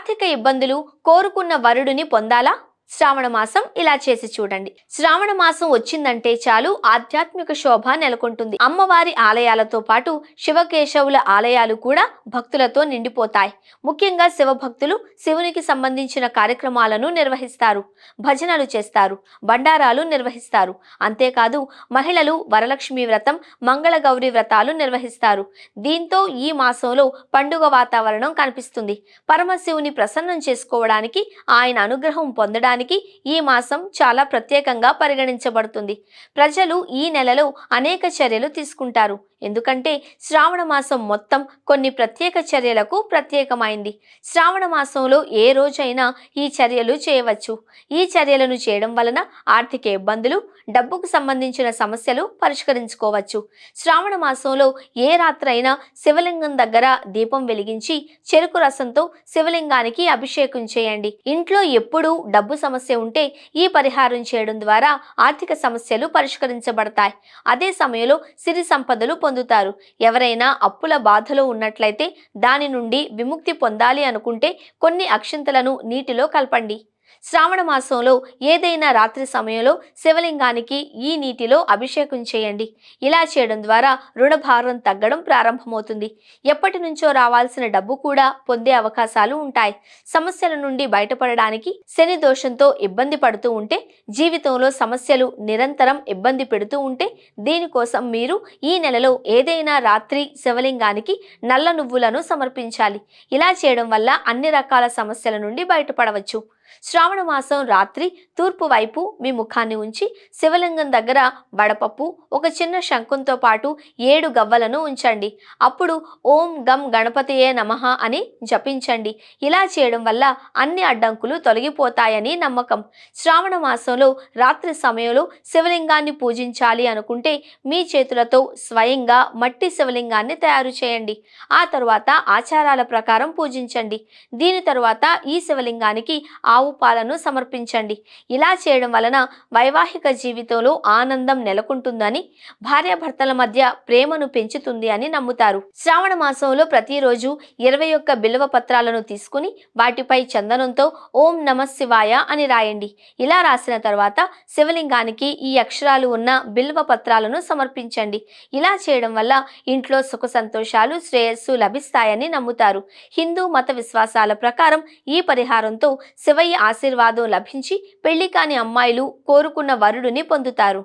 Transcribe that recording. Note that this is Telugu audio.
ఆర్థిక ఇబ్బందులు కోరుకున్న వరుడిని పొందాలా? శ్రావణ మాసం ఇలా చేసి చూడండి. శ్రావణ మాసం వచ్చిందంటే చాలు ఆధ్యాత్మిక శోభ నెలకొంటుంది. అమ్మవారి ఆలయాలతో పాటు శివకేశవుల ఆలయాలు కూడా భక్తులతో నిండిపోతాయి. ముఖ్యంగా శివభక్తులు శివునికి సంబంధించిన కార్యక్రమాలను నిర్వహిస్తారు భజనలు చేస్తారు బండారాలు నిర్వహిస్తారు. అంతేకాదు మహిళలు వరలక్ష్మి వ్రతం మంగళగౌరి వ్రతాలు నిర్వహిస్తారు. దీంతో ఈ మాసంలో పండుగ వాతావరణం కనిపిస్తుంది. పరమశివుని ప్రసన్నం చేసుకోవడానికి ఆయన అనుగ్రహం పొందడానికి ఈ మాసం చాలా ప్రత్యేకంగా పరిగణించబడుతుంది. ప్రజలు ఈ నెలలో అనేక చర్యలు తీసుకుంటారు. ఎందుకంటే శ్రావణ మాసం మొత్తం కొన్ని ప్రత్యేక చర్యలకు ప్రత్యేకమైంది. శ్రావణ మాసంలో ఏ రోజైనా ఈ చర్యలు చేయవచ్చు. ఈ చర్యలను చేయడం వలన ఆర్థిక ఇబ్బందులు డబ్బుకు సంబంధించిన సమస్యలు పరిష్కరించుకోవచ్చు. శ్రావణ మాసంలో ఏ రాత్రైనా శివలింగం దగ్గర దీపం వెలిగించి చెరుకు రసంతో శివలింగానికి అభిషేకం చేయండి. ఇంట్లో ఎప్పుడూ డబ్బు సమస్య ఉంటే ఈ పరిహారం చేయడం ద్వారా ఆర్థిక సమస్యలు పరిష్కరించబడతాయి. అదే సమయంలో సిరి సంపదలు పొందుతారు. ఎవరైనా అప్పుల బాధలో ఉన్నట్లయితే దాని నుండి విముక్తి పొందాలి అనుకుంటే కొన్ని అక్షింతలను నీటిలో కలపండి. శ్రావణ మాసంలో ఏదైనా రాత్రి సమయంలో శివలింగానికి ఈ నీటిలో అభిషేకం చేయండి. ఇలా చేయడం ద్వారా రుణభారం తగ్గడం ప్రారంభమవుతుంది. ఎప్పటి నుంచో రావాల్సిన డబ్బు కూడా పొందే అవకాశాలు ఉంటాయి. సమస్యల నుండి బయటపడడానికి శని దోషంతో ఇబ్బంది పడుతూ ఉంటే జీవితంలో సమస్యలు నిరంతరం ఇబ్బంది పెడుతూ ఉంటే దీనికోసం మీరు ఈ నెలలో ఏదైనా రాత్రి శివలింగానికి నల్ల నువ్వులను సమర్పించాలి. ఇలా చేయడం వల్ల అన్ని రకాల సమస్యల నుండి బయటపడవచ్చు. శ్రావణ మాసం రాత్రి తూర్పు వైపు మీ ముఖాన్ని ఉంచి శివలింగం దగ్గర వడపప్పు ఒక చిన్న శంఖంతో పాటు ఏడు గవ్వలను ఉంచండి. అప్పుడు ఓం గం గణపతియే నమః అని జపించండి. ఇలా చేయడం వల్ల అన్ని అడ్డంకులు తొలగిపోతాయని నమ్మకం. శ్రావణ మాసంలో రాత్రి సమయంలో శివలింగాన్ని పూజించాలి అనుకుంటే మీ చేతులతో స్వయంగా మట్టి శివలింగాన్ని తయారు చేయండి. ఆ తరువాత ఆచారాల ప్రకారం పూజించండి. దీని తరువాత ఈ శివలింగానికి ఆవు పాలను సమర్పించండి. ఇలా చేయడం వలన వైవాహిక జీవితంలో ఆనందం నెలకొంటుందని భార్యాభర్తల మధ్య ప్రేమను పెంచుతుంది అని నమ్ముతారు. శ్రావణ మాసంలో ప్రతిరోజు ఇరవై ఒక్క బిల్వ పత్రాలను తీసుకుని వాటిపై చందనంతో ఓం నమ శివాయ అని రాయండి. ఇలా రాసిన తర్వాత శివలింగానికి ఈ అక్షరాలు ఉన్న బిల్వ పత్రాలను సమర్పించండి. ఇలా చేయడం వల్ల ఇంట్లో సుఖ సంతోషాలు శ్రేయస్సు లభిస్తాయని నమ్ముతారు. హిందూ మత విశ్వాసాల ప్రకారం ఈ పరిహారంతో శివయ్య ఆశీర్వాదం లభించి పెళ్ళి కాని అమ్మాయిలు కోరుకున్న వరుడిని పొందుతారు.